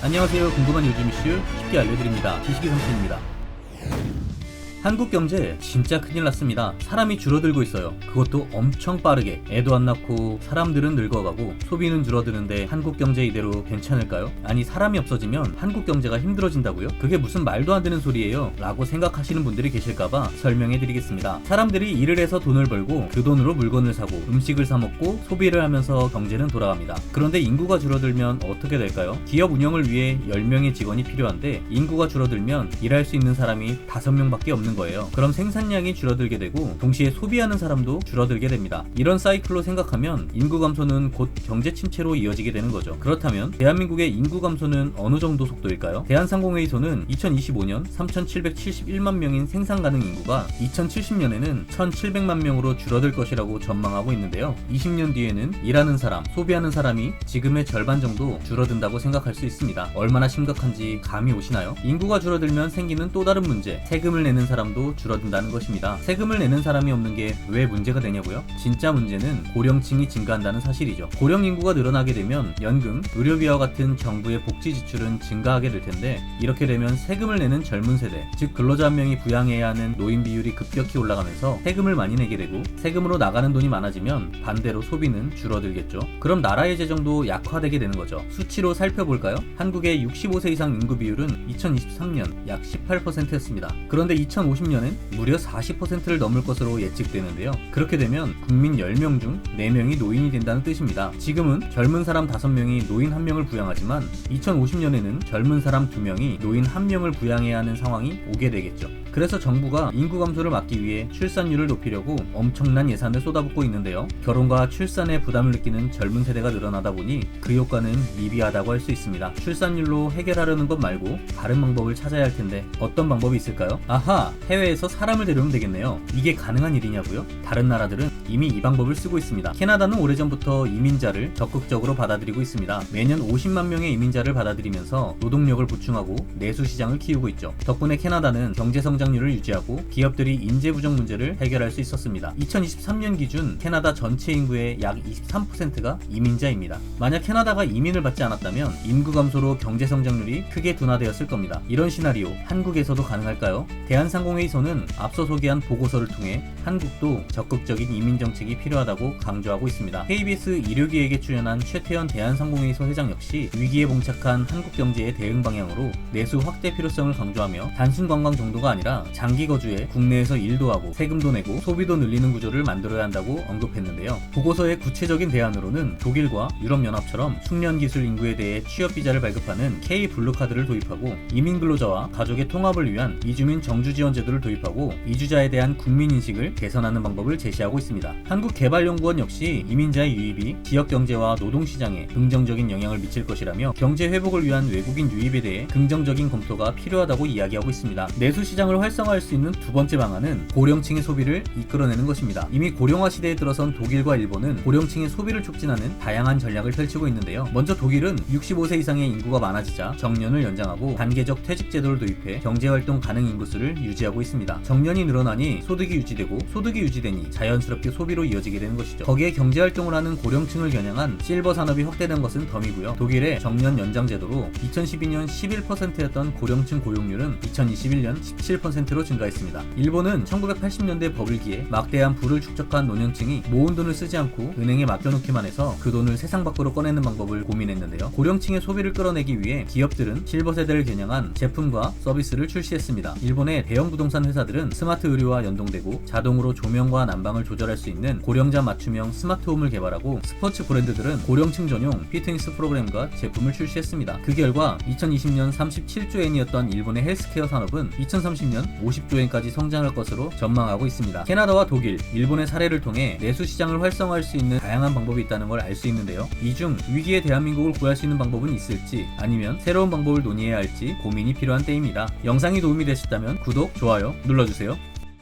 안녕하세요. 궁금한 요즘 이슈 쉽게 알려드립니다. 지식의 삼촌입니다. 한국 경제 진짜 큰일 났습니다. 사람이 줄어들고 있어요. 그것도 엄청 빠르게. 애도 안 낳고 사람들은 늙어가고 소비는 줄어드는데 한국 경제 이대로 괜찮을까요? 아니 사람이 없어지면 한국 경제가 힘들어진다고요? 그게 무슨 말도 안 되는 소리예요? 라고 생각하시는 분들이 계실까봐 설명해 드리겠습니다. 사람들이 일을 해서 돈을 벌고 그 돈으로 물건을 사고 음식을 사 먹고 소비를 하면서 경제는 돌아갑니다. 그런데 인구가 줄어들면 어떻게 될까요? 기업 운영을 위해 10명의 직원이 필요한데 인구가 줄어들면 일할 수 있는 사람이 5명밖에 없는 거예요. 그럼 생산량이 줄어들게 되고 동시에 소비하는 사람도 줄어들게 됩니다. 이런 사이클로 생각하면 인구 감소는 곧 경제 침체로 이어지게 되는 거죠. 그렇다면 대한민국의 인구 감소는 어느 정도 속도일까요? 대한상공회의소는 2025년 3,771만 명인 생산 가능 인구가 2070년에는 1,700만 명으로 줄어들 것이라고 전망하고 있는데요. 20년 뒤에는 일하는 사람, 소비하는 사람이 지금의 절반 정도 줄어든다고 생각할 수 있습니다. 얼마나 심각한지 감이 오시나요? 인구가 줄어들면 생기는 또 다른 문제, 세금을 내는 사람 도 줄어든다는 것입니다. 세금을 내는 사람이 없는 게 왜 문제가 되냐고요? 진짜 문제는 고령층이 증가한다는 사실이죠. 고령 인구가 늘어나게 되면 연금, 의료비와 같은 정부의 복지 지출은 증가하게 될 텐데 이렇게 되면 세금을 내는 젊은 세대, 즉 근로자 한 명이 부양해야 하는 노인 비율이 급격히 올라가면서 세금을 많이 내게 되고 세금으로 나가는 돈이 많아지면 반대로 소비는 줄어들겠죠. 그럼 나라의 재정도 약화되게 되는 거죠. 수치로 살펴볼까요? 한국의 65세 이상 인구 비율은 2023년 약 18%였습니다. 그런데 2050년엔 무려 40%를 넘을 것으로 예측되는데요. 그렇게 되면 국민 10명 중 4명이 노인이 된다는 뜻입니다. 지금은 젊은 사람 5명이 노인 1명을 부양하지만 2050년에는 젊은 사람 2명이 노인 1명을 부양해야 하는 상황이 오게 되겠죠. 그래서 정부가 인구 감소를 막기 위해 출산율을 높이려고 엄청난 예산을 쏟아붓고 있는데요. 결혼과 출산에 부담을 느끼는 젊은 세대가 늘어나다 보니 그 효과는 미비하다고 할 수 있습니다. 출산율로 해결하려는 것 말고 다른 방법을 찾아야 할 텐데 어떤 방법이 있을까요? 아하, 해외에서 사람을 데려오면 되겠네요. 이게 가능한 일이냐고요? 다른 나라들은 이미 이 방법을 쓰고 있습니다. 캐나다는 오래전부터 이민자를 적극적으로 받아들이고 있습니다. 매년 50만 명의 이민자를 받아들이면서 노동력을 보충하고 내수 시장을 키우고 있죠. 덕분에 캐나다는 경제 성장 률을 유지하고 기업들이 인재 부족 문제를 해결할 수 있었습니다. 2023년 기준 캐나다 전체 인구의 약 23%가 이민자입니다. 만약 캐나다가 이민을 받지 않았다면 인구 감소로 경제 성장률이 크게 둔화되었을 겁니다. 이런 시나리오 한국에서도 가능할까요? 대한상공회의소는 앞서 소개한 보고서를 통해 한국도 적극적인 이민 정책이 필요하다고 강조하고 있습니다. KBS 일요기획에 출연한 최태현 대한상공회의소 회장 역시 위기에 봉착한 한국 경제의 대응 방향으로 내수 확대 필요성을 강조하며 단순 관광 정도가 아니라 장기 거주에 국내에서 일도 하고 세금도 내고 소비도 늘리는 구조를 만들어야 한다고 언급했는데요. 보고서의 구체적인 대안으로는 독일과 유럽연합처럼 숙련 기술 인구에 대해 취업 비자를 발급하는 K 블루카드를 도입하고 이민 근로자와 가족의 통합을 위한 이주민 정주 지원 제도를 도입하고 이주자에 대한 국민 인식을 개선하는 방법을 제시하고 있습니다. 한국개발연구원 역시 이민자의 유입이 지역 경제와 노동 시장에 긍정적인 영향을 미칠 것이라며 경제 회복을 위한 외국인 유입에 대해 긍정적인 검토가 필요하다고 이야기하고 있습니다. 내수 시장을 활성화할 수 있는 두 번째 방안은 고령층의 소비를 이끌어내는 것입니다. 이미 고령화 시대에 들어선 독일과 일본은 고령층의 소비를 촉진하는 다양한 전략을 펼치고 있는데요. 먼저 독일은 65세 이상의 인구가 많아지자 정년을 연장하고 단계적 퇴직 제도를 도입해 경제활동 가능 인구수를 유지하고 있습니다. 정년이 늘어나니 소득이 유지되고 소득이 유지되니 자연스럽게 소비로 이어지게 되는 것이죠. 거기에 경제활동을 하는 고령층을 겨냥한 실버 산업이 확대된 것은 덤이고요. 독일의 정년 연장 제도로 2012년 11%였던 고령층 고용률은 2021년 17%로 증가했습니다. 일본은 1980년대 버블기에 막대한 부를 축적한 노년층이 모은 돈을 쓰지 않고 은행에 맡겨놓기만 해서 그 돈을 세상 밖으로 꺼내는 방법을 고민했는데요. 고령층의 소비를 끌어내기 위해 기업들은 실버 세대를 겨냥한 제품과 서비스를 출시했습니다. 일본의 대형 부동산 회사들은 스마트 의료와 연동되고 자동으로 조명과 난방을 조절할 수 있는 고령자 맞춤형 스마트홈을 개발하고 스포츠 브랜드들은 고령층 전용 피트니스 프로그램과 제품을 출시했습니다. 그 결과 2020년 37조 엔이었던 일본의 헬스케어 산업은 2030년 50조 엔까지 성장할 것으로 전망하고 있습니다. 캐나다와 독일, 일본의 사례를 통해 내수 시장을 활성화할 수 있는 다양한 방법이 있다는 걸 알 수 있는데요. 이 중 위기의 대한민국을 구할 수 있는 방법은 있을지 아니면 새로운 방법을 논의해야 할지 고민이 필요한 때입니다. 영상이 도움이 되셨다면 구독, 좋아요 눌러주세요.